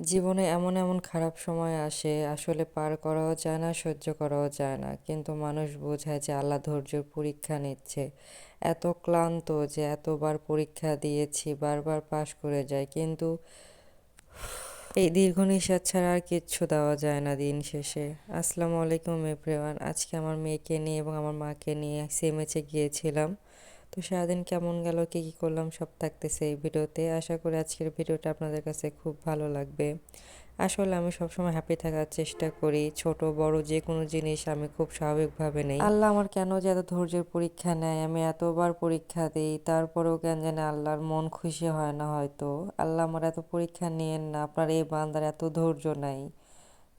জীবনে এমন এমন খারাপ সময় আসে, আসলে পার করাও যায় না, সহ্য করাও যায় না। কিন্তু মানুষ বোঝায় যে আল্লাহ ধৈর্যের পরীক্ষা নিচ্ছে। এত ক্লান্ত যে এতবার পরীক্ষা দিয়েছি, বারবার পাশ করে যায়। কিন্তু এই দীর্ঘ নিঃশ্বাস ছাড়া আর কিচ্ছু দেওয়া যায় না দিন শেষে। আসসালামু আলাইকুম, এভরিওয়ান। আজকে আমার মেয়েকে নিয়ে এবং আমার মাকে নিয়ে সিএমএচে গিয়েছিলাম। তো সারাদিন কেমন গেল? কী কী করলাম? সব থাকতেছে এই ভিডিওতে। আশা করি আজকের ভিডিওটা আপনাদের কাছে খুব ভালো লাগবে। আসলে আমি সবসময় হ্যাপি থাকার চেষ্টা করি। ছোট, বড় যে কোনো জিনিস আমি খুব স্বাভাবিকভাবে নেই। আল্লাহ আমার কেন যে এত ধৈর্যের পরীক্ষা নেয়? আমি এতবার পরীক্ষা দিই, তারপরেও কেন জানে আল্লাহর মন খুশি হয় না হয়তো। আল্লাহ আমার এত পরীক্ষা নিয়েন না। আপনার এই বান্দার এত ধৈর্য নাই।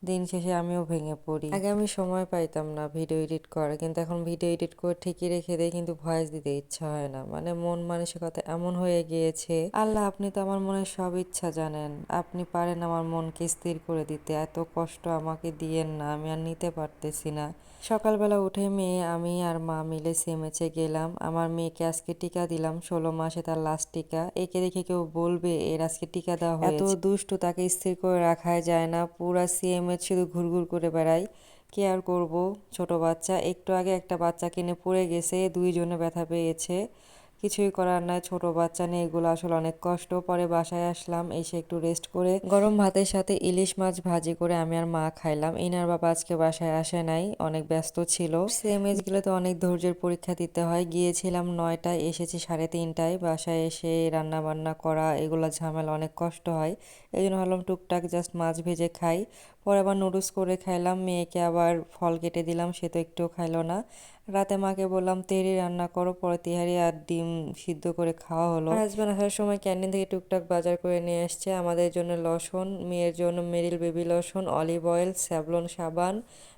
দিন শেষে আমিও ভেঙে পড়ি। আগে আমি সময় পাইতাম না ভিডিও এডিট করার কিন্তু এখন ভিডিও এডিট করে ঠিকই রেখে দেয় কিন্তু ভয়েস দিতে ইচ্ছা হয় না। মানে মন মানসিকতা এমন হয়ে গিয়েছে আল্লাহ আপনি তো আমার মনের সব ইচ্ছা জানেন। আপনি পারেন আমার মনকে স্থির করে দিতে। এত কষ্ট আমাকে দিয়েন না আমি আর নিতে পারতেছি না। সকালবেলা উঠে মেয়ে আমি আর মা মিলে সেমেচে গেলাম। আমার মেয়েকে আজকে টিকা দিলাম ষোলো মাসে তার লাস্ট টিকা। একে দেখে কেউ বলবে এর আজকে টিকা দেওয়া হয় এত দুষ্টু তাকে স্থির করে রাখাই যায় না পুরা সিএমএচ শুধু ঘুরঘুর করে বেড়াই। কে আর করব? ছোট বাচ্চা, একটু আগে একটা বাচ্চা কিনে পড়ে গেছে, দুইজনে ব্যথা পেয়েছে। কিছুই করার নাই, ছোট বাচ্চা নিয়ে এগুলো আসলে অনেক কষ্ট। পরে বাসায় আসলাম, এসে একটু রেস্ট করে গরম ভাতের সাথে ইলিশ মাছ ভাজি করে আমি আর মা খাইলাম। ইনার বাবা আজকে বাসায় আসে নাই, অনেক ব্যস্ত ছিল। সেম এজগুলো তো অনেক ধৈর্যের পরীক্ষা দিতে হয়। গিয়েছিলাম নয়টায়, এসেছি সাড়ে তিনটায়। বাসায় এসে রান্না বান্না করা, এগুলো ঝামেলা অনেক কষ্ট হয়। এই জন্য ভাবলাম টুকটাক জাস্ট মাছ ভেজে খাই। পরে আবার নুডলস করে খাইলাম, মেয়েকে আবার ফল কেটে দিলাম, সে তো একটুও খাইলো না। রাতে মাকে বললাম, তেহারি রান্না করো, পরে তেহারি আর ডিম সিদ্ধ করে খাওয়া হলো। হাজব্যান্ড আসার সময় ক্যান্টিন থেকে টুকটাক বাজার করে নিয়ে আসছে। আমাদের জন্য লসুন, মেয়ের জন্য Meril baby lotion olive oil Savlon সাবান,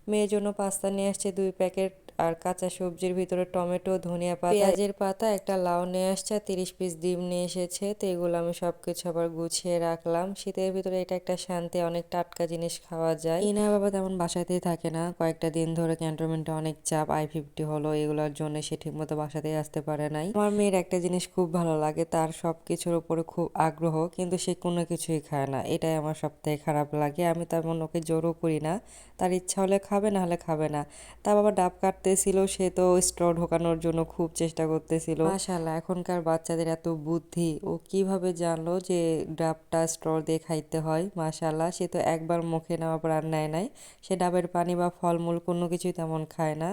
মেয়ের জন্য পাস্তা নিয়ে আসছে দুই প্যাকেট আর কাঁচা সবজির ভিতরে টমেটো ধনিয়া পাতা পেঁয়াজের পাতা একটা লাউ নিয়ে আসছে তিরিশ পিস ডিম নিয়ে এসেছে তো এগুলো আমি সবকিছু আবার গুছিয়ে রাখলাম। শীতের ভিতরে এটা একটা শান্তি অনেক টাটকা জিনিস খাওয়া যায়। ইনা বাবা তেমন বাসাতেই থাকে না। কয়েকটা দিন ধরে ক্যান্টনমেন্টে অনেক চাপ আই ফিফটি হলো এগুলোর জন্য সে ঠিকমতো বাসাতেই আসতে পারে নাই। আমার মেয়ের একটা জিনিস খুব ভালো লাগে তার সব কিছুর উপরে খুব আগ্রহ কিন্তু সে কোনো কিছুই খায় না। এটাই আমার সব থেকে খারাপ লাগে। আমি তেমন ওকে জোরও করি না। তার ইচ্ছা হলে খাবে না হলে খাবে না। তা বাবা ডাব কাটতেছিল সে তো স্ট্র ঢোকানোর জন্য খুব চেষ্টা করতেছিল। মাশাল্লাহ এখনকার বাচ্চাদের এত বুদ্ধি, ও কীভাবে জানলো যে ডাবটা স্ট্র দিয়ে খাইতে হয়? মাশাল্লাহ সে তো একবার মুখে নেওয়ার পর আর নেয় নাই। সে ডাবের পানি বা ফলমূল কোনো কিছুই তেমন খায় না।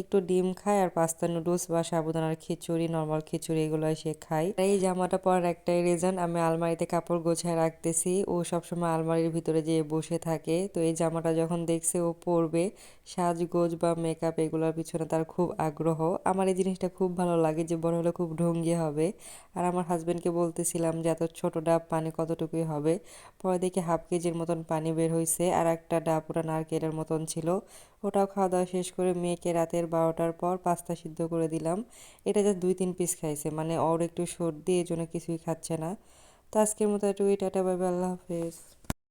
একটু ডিম খায় আর পাস্তা নুডলস বা সাবুদানার খিচুড়ি নর্মাল খিচুড়ি এগুলো সে খায়। এই জামাটা পরার একটাই রিজন আমি আলমারিতে কাপড় গোছায় রাখতেছি। ও সবসময় আলমারির ভিতরে যেয়ে বসে থাকে। তো এই জামাটা যখন দেখছে ও পরবে, সাজগোজ বা মেকআপ এগুলোর পিছনে তার খুব আগ্রহ। আমার এই জিনিসটা খুব ভালো লাগে যে বড় হলে খুব ঢঙ্গি হবে। আর আমার হাজব্যান্ডকে বলতেছিলাম যে এত ছোট ডাব পানি কতটুকুই হবে? পরে দেখি হাফ কেজির মতন পানি বের হয়েছে আর একটা ডাব ওটা নারকেলের মতন ছিল। ওটাও খাওয়া দাওয়া শেষ করে মেয়েকে রাতের বারোটার পর পাস্তা সিদ্ধ করে দিলাম। এটা যা দুই তিন পিস খাইছে। মানে ওর একটু সর্দি এই জন্য কিছুই খাচ্ছে না। তো আজকের মতো একটু টাটা বাই, আল্লাহ হাফেজ।